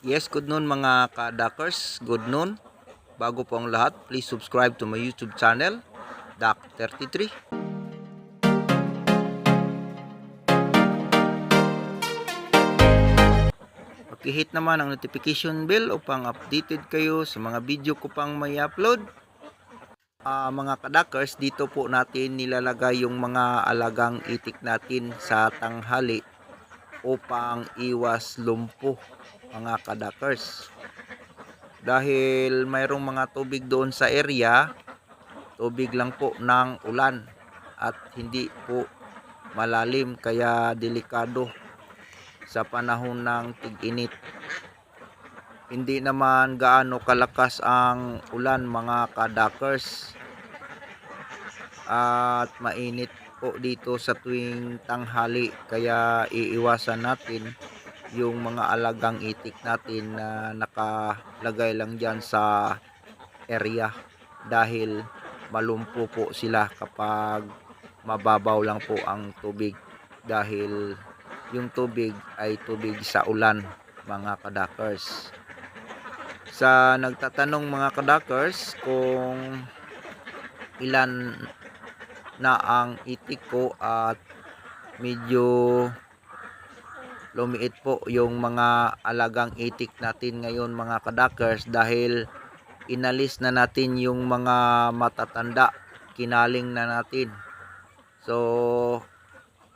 Yes, good noon mga ka-Duckers. Good noon. Bago po ang lahat, please subscribe to my YouTube channel, Duck33. Pakihit naman ang notification bell upang updated kayo sa mga video ko pang may upload. Ah, mga kadakers, dito po natin nilalagay yung mga alagang itik natin sa tanghali upang iwas lumpo mga kadakers. Dahil mayroong mga tubig doon sa area, tubig lang po ng ulan at hindi po malalim kaya delikado sa panahon ng tig-init. Hindi naman gaano kalakas ang ulan mga kadakers. At mainit po dito sa tuwing tanghali kaya iiwasan natin yung mga alagang itik natin na nakalagay lang dyan sa area. Dahil malumpo po sila kapag mababaw lang po ang tubig. Dahil yung tubig ay tubig sa ulan mga kadakers. Sa nagtatanong mga kadakers kung ilan na ang itik ko at medyo lumiit po yung mga alagang itik natin ngayon mga kadakers dahil inalis na natin yung mga matatanda. Kinaling na natin. So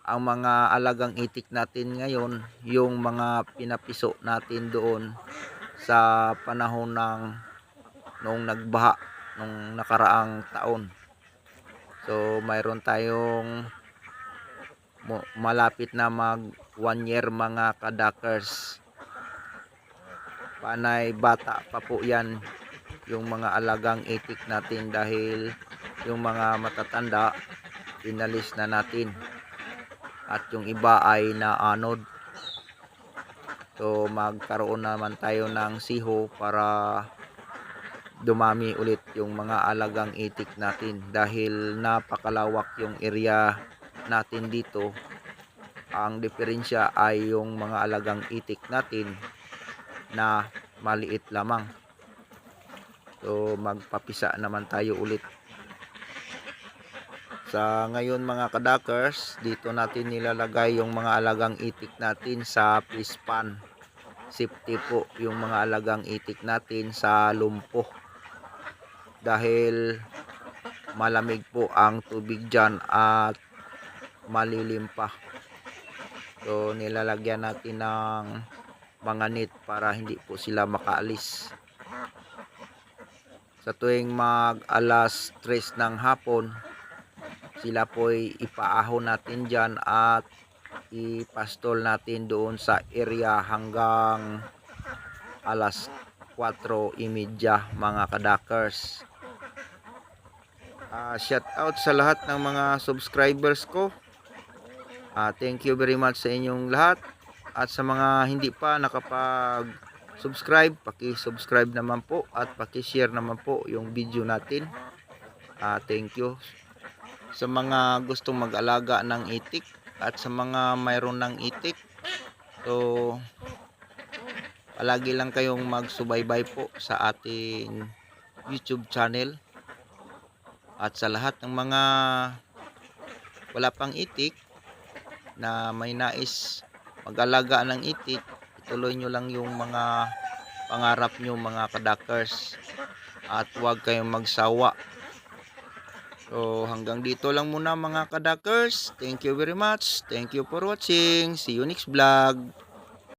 ang mga alagang itik natin ngayon yung mga pinapiso natin doon sa panahon ng nung nagbaha nung nakaraang taon. So mayroon tayong malapit na mag one year mga kadakers panay bata pa po yan. Yung mga alagang itik natin dahil yung mga matatanda inalis na natin. At yung iba ay naanod. So magkaroon naman tayo ng siho para dumami ulit yung mga alagang itik natin dahil napakalawak yung area natin dito ang diferensya ay yung mga alagang itik natin na maliit lamang. So magpapisa naman tayo ulit. Sa ngayon mga kadakers dito natin nilalagay yung mga alagang itik natin sa fish pan. Safety po yung mga alagang itik natin sa lumpo. Dahil malamig po ang tubig dyan at malilim pa so nilalagyan natin ng mga net para hindi po sila makaalis. Sa tuwing mag alas 3 ng hapon sila po ipaahon natin dyan at ipastol natin doon sa area hanggang alas 4.30 mga kadakers. Ah, shout out sa lahat ng mga subscribers ko Ah, thank you very much sa inyong lahat. At sa mga hindi pa nakapag subscribe paki-subscribe naman po at paki-share naman po yung video natin. Ah, thank you. Sa mga gustong mag-alaga ng itik at sa mga mayroon ng itik so palagi lang kayong magsubaybay po sa ating YouTube channel. At sa lahat ng mga wala pang itik na may nais mag-alaga ng itik ituloy nyo lang yung mga pangarap nyo mga kadakers at huwag kayong magsawa So hanggang dito lang muna mga kadakers. Thank you very much. Thank you for watching. See you next vlog.